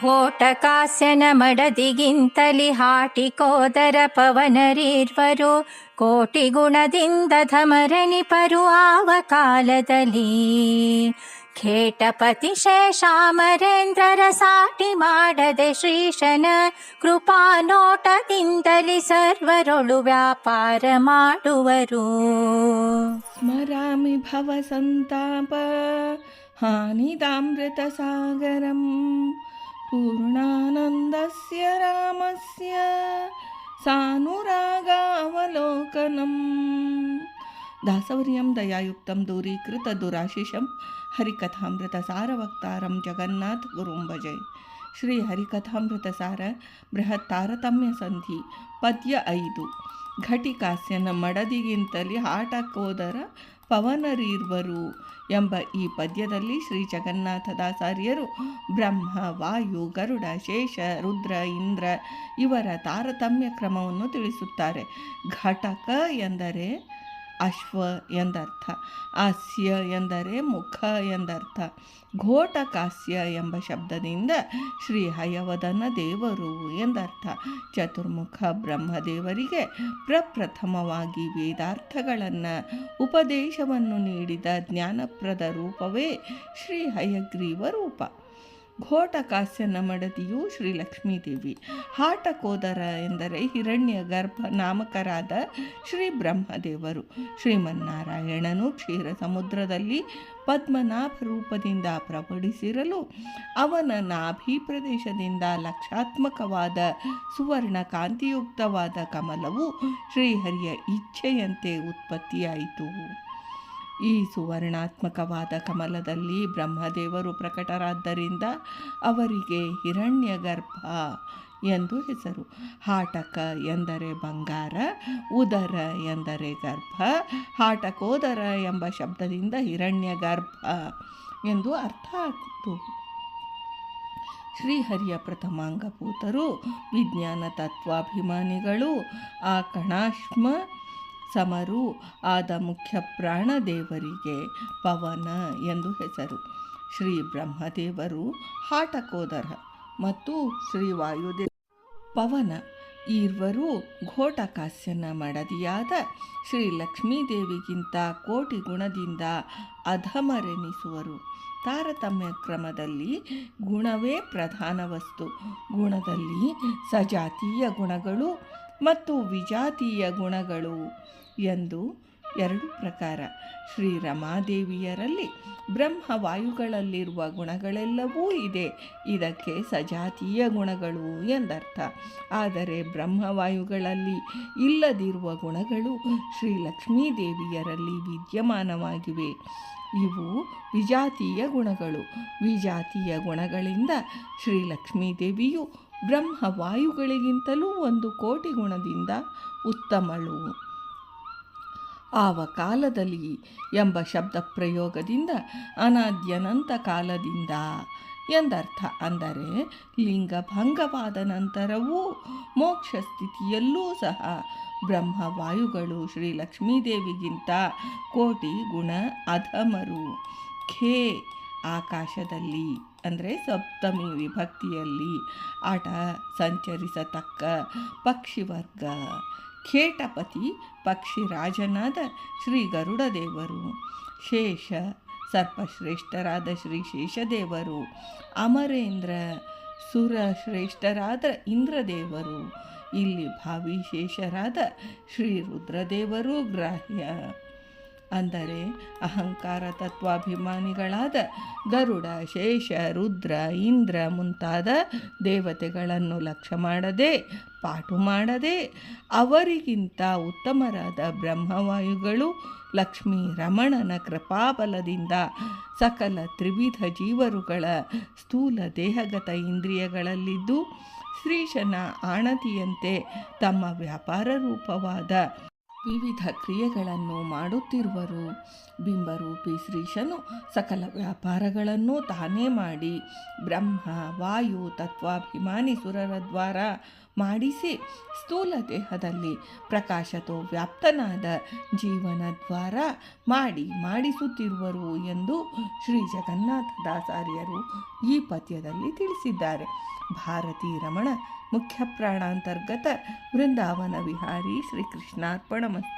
ಘೋಟಕಾಸ್ಯನ ಮಡದಿಗಿಂತಲಿ ಹಾಟಿಕೋದರ ಪವನರೀರ್ವರು ಕೋಟಿ ಗುಣದಿಂದ ಧಮರನಿಪರು ಆವ ಕಾಲದಲ್ಲಿ ಖೇಟಪತಿ ಶೇಷಾಮರೇಂದ್ರರ ಸಾಟಿ ಮಾಡದೆ ಶ್ರೀಶನ ಕೃಪಾ ನೋಟದಿಂದಲಿ ಸರ್ವರೊಳು ವ್ಯಾಪಾರ ಮಾಡುವರು स्मरामि भवसन्ताप हानिदामृतसागरं पूर्णानन्दस्य रामस्य सानुरागावलोकनम् दासवर्यं दयायुक्तं दूरीकृतदुराशिषं हरिकथामृतसारवक्तारं जगन्नाथगुरुं भजे ಶ್ರೀ ಹರಿಕಥಾಮೃತಸಾರ ಬೃಹತ್ ತಾರತಮ್ಯ ಸಂಧಿ ಪದ್ಯ ಐದು ಘಟಿಕಾಸ್ಯನ ಮಡದಿಗಿಂತಲಿ ಆಟಕ್ಕೋದರ ಪವನರೀರ್ವರು ಎಂಬ ಈ ಪದ್ಯದಲ್ಲಿ ಶ್ರೀ ಜಗನ್ನಾಥದಾಚಾರ್ಯರು ಬ್ರಹ್ಮ, ವಾಯು, ಗರುಡ, ಶೇಷ, ರುದ್ರ, ಇಂದ್ರ ಇವರ ತಾರತಮ್ಯ ಕ್ರಮವನ್ನು ತಿಳಿಸುತ್ತಾರೆ. ಘಟಕ ಎಂದರೆ ಅಶ್ವ ಎಂದರ್ಥ. ಹಾಸ್ಯ ಎಂದರೆ ಮುಖ ಎಂದರ್ಥ. ಘೋಟಕಾಸ್ಯ ಎಂಬ ಶಬ್ದದಿಂದ ಶ್ರೀ ಹಯವದನ ದೇವರು ಎಂದರ್ಥ. ಚತುರ್ಮುಖ ಬ್ರಹ್ಮದೇವರಿಗೆ ಪ್ರಪ್ರಥಮವಾಗಿ ವೇದಾರ್ಥಗಳನ್ನು ಉಪದೇಶವನ್ನು ನೀಡಿದ ಜ್ಞಾನಪ್ರದ ರೂಪವೇ ಶ್ರೀ ಹಯಗ್ರೀವ ರೂಪ. ಘೋಟಕಾಸ್ಯನ ಮಡದಿಯು ಶ್ರೀಲಕ್ಷ್ಮೀದೇವಿ. ಹಾಟಕೋದರ ಎಂದರೆ ಹಿರಣ್ಯ ಗರ್ಭ ನಾಮಕರಾದ ಶ್ರೀ ಬ್ರಹ್ಮದೇವರು ಶ್ರೀಮನ್ನಾರಾಯಣನು ಕ್ಷೀರ ಸಮುದ್ರದಲ್ಲಿ ಪದ್ಮನಾಭ ರೂಪದಿಂದ ಪ್ರಬಡಿಸಿರಲು ಅವನ ನಾಭಿ ಪ್ರದೇಶದಿಂದ ಲಕ್ಷಾತ್ಮಕವಾದ ಸುವರ್ಣ ಕಾಂತಿಯುಕ್ತವಾದ ಕಮಲವು ಶ್ರೀಹರಿಯ ಇಚ್ಛೆಯಂತೆ ಉತ್ಪತ್ತಿಯಾಯಿತು. ಈ ಸುವರ್ಣಾತ್ಮಕವಾದ ಕಮಲದಲ್ಲಿ ಬ್ರಹ್ಮದೇವರು ಪ್ರಕಟರಾದ್ದರಿಂದ ಅವರಿಗೆ ಹಿರಣ್ಯಗರ್ಭ ಎಂದು ಹೆಸರು. ಹಾಟಕ ಎಂದರೆ ಬಂಗಾರ, ಉದರ ಎಂದರೆ ಗರ್ಭ, ಹಾಟಕೋದರ ಎಂಬ ಶಬ್ದದಿಂದ ಹಿರಣ್ಯ ಗರ್ಭ ಎಂದು ಅರ್ಥ ಆಯಿತು ಶ್ರೀಹರಿಯ ಪ್ರಥಮಾಂಗಭೂತರು, ವಿಜ್ಞಾನ ತತ್ವಾಭಿಮಾನಿಗಳು, ಆ ಕಣಾಶ್ಮ ಸಮರು ಆದ ಮುಖ್ಯ ಪ್ರಾಣದೇವರಿಗೆ ಪವನ ಎಂದು ಹೆಸರು. ಶ್ರೀ ಬ್ರಹ್ಮದೇವರು ಹಾಟಕೋದರ ಮತ್ತು ಶ್ರೀ ವಾಯುದೇವ ಪವನ. ಈರ್ವರು ಘೋಟಕಾಸ್ಯನ ಮಡದಿಯಾದ ಶ್ರೀ ಲಕ್ಷ್ಮೀದೇವಿಗಿಂತ ಕೋಟಿ ಗುಣದಿಂದ ಅಧಮರೆನಿಸುವರು. ತಾರತಮ್ಯ ಕ್ರಮದಲ್ಲಿ ಗುಣವೇ ಪ್ರಧಾನ ವಸ್ತು. ಗುಣದಲ್ಲಿ ಸಜಾತೀಯ ಗುಣಗಳು ಮತ್ತು ವಿಜಾತೀಯ ಗುಣಗಳು ಎಂದು ಎರಡು ಪ್ರಕಾರ. ಶ್ರೀ ರಮಾದೇವಿಯರಲ್ಲಿ ಬ್ರಹ್ಮವಾಯುಗಳಲ್ಲಿರುವ ಗುಣಗಳೆಲ್ಲವೂ ಇದೆ. ಇದಕ್ಕೆ ಸಜಾತೀಯ ಗುಣಗಳು ಎಂದರ್ಥ. ಆದರೆ ಬ್ರಹ್ಮವಾಯುಗಳಲ್ಲಿ ಇಲ್ಲದಿರುವ ಗುಣಗಳು ಶ್ರೀ ಲಕ್ಷ್ಮೀದೇವಿಯರಲ್ಲಿ ವಿದ್ಯಮಾನವಾಗಿವೆ. ಇವು ವಿಜಾತೀಯ ಗುಣಗಳು. ವಿಜಾತೀಯ ಗುಣಗಳಿಂದ ಶ್ರೀ ಲಕ್ಷ್ಮೀದೇವಿಯು ಬ್ರಹ್ಮವಾಯುಗಳಿಗಿಂತಲೂ ಒಂದು ಕೋಟಿ ಗುಣದಿಂದ ಉತ್ತಮಳು. ಆವ ಕಾಲದಲ್ಲಿ ಎಂಬ ಶಬ್ದ ಪ್ರಯೋಗದಿಂದ ಅನಾದ್ಯನಂತ ಕಾಲದಿಂದ ಎಂದರ್ಥ ಅಂದರೆ ಲಿಂಗಭಂಗವಾದ ನಂತರವೂ ಮೋಕ್ಷ ಸ್ಥಿತಿಯಲ್ಲೂ ಸಹ ಬ್ರಹ್ಮ ವಾಯುಗಳು ಶ್ರೀಲಕ್ಷ್ಮೀದೇವಿಗಿಂತ ಕೋಟಿ ಗುಣ ಅಧಮರು. ಖೇ ಆಕಾಶದಲ್ಲಿ ಅಂದರೆ ಸಪ್ತಮಿ ವಿಭಕ್ತಿಯಲ್ಲಿ ಆಟ ಸಂಚರಿಸತಕ್ಕ ಪಕ್ಷಿವರ್ಗ. ಖೇಟಪತಿ ಪಕ್ಷಿರಾಜನಾದ ಶ್ರೀ ಗರುಡದೇವರು. ಶೇಷ ಸರ್ಪಶ್ರೇಷ್ಠರಾದ ಶ್ರೀ ಶೇಷದೇವರು. ಅಮರೇಂದ್ರ ಸುರಶ್ರೇಷ್ಠರಾದ ಇಂದ್ರದೇವರು. ಇಲ್ಲಿ ಭಾವಿಶೇಷರಾದ ಶ್ರೀ ರುದ್ರದೇವರು ಗ್ರಾಹ್ಯ. ಅಂದರೆ ಅಹಂಕಾರ ತತ್ವಾಭಿಮಾನಿಗಳಾದ ಗರುಡ, ಶೇಷ, ರುದ್ರ, ಇಂದ್ರ ಮುಂತಾದ ದೇವತೆಗಳನ್ನು ಲಕ್ಷ್ಯ ಮಾಡದೆ ಪಾಠು ಮಾಡದೆ, ಅವರಿಗಿಂತ ಉತ್ತಮರಾದ ಬ್ರಹ್ಮವಾಯುಗಳು ಲಕ್ಷ್ಮೀ ರಮಣನ ಕೃಪಾಬಲದಿಂದ ಸಕಲ ತ್ರಿವಿಧ ಜೀವರುಗಳ ಸ್ಥೂಲ ದೇಹಗತ ಇಂದ್ರಿಯಗಳಲ್ಲಿದ್ದು, ಶ್ರೀಶನ ಆಣತಿಯಂತೆ ತಮ್ಮ ವ್ಯಾಪಾರ ರೂಪವಾದ ವಿವಿಧ ಕ್ರಿಯೆಗಳನ್ನು ಮಾಡುತ್ತಿರುವರು. ಬಿಂಬರೂಪಿ ಶ್ರೀಶನು ಸಕಲ ವ್ಯಾಪಾರಗಳನ್ನು ತಾನೇ ಮಾಡಿ ಬ್ರಹ್ಮ ವಾಯು ತತ್ವಾಭಿಮಾನಿ ಸುರರ ದ್ವಾರ ಮಾಡಿಸಿ ಸ್ಥೂಲ ದೇಹದಲ್ಲಿ ಪ್ರಕಾಶತೋ ವ್ಯಾಪ್ತನಾದ ಜೀವನ ದ್ವಾರ ಮಾಡಿ ಮಾಡಿಸುತ್ತಿರುವರು ಎಂದು ಶ್ರೀ ಜಗನ್ನಾಥ ದಾಸಾರ್ಯರು ಈ ಪದ್ಯದಲ್ಲಿ ತಿಳಿಸಿದ್ದಾರೆ. ಭಾರತೀ ರಮಣ ಮುಖ್ಯ ಪ್ರಾಣಾಂತರ್ಗತ ವೃಂದಾವನ ವಿಹಾರಿ ಶ್ರೀ ಕೃಷ್ಣಾರ್ಪಣ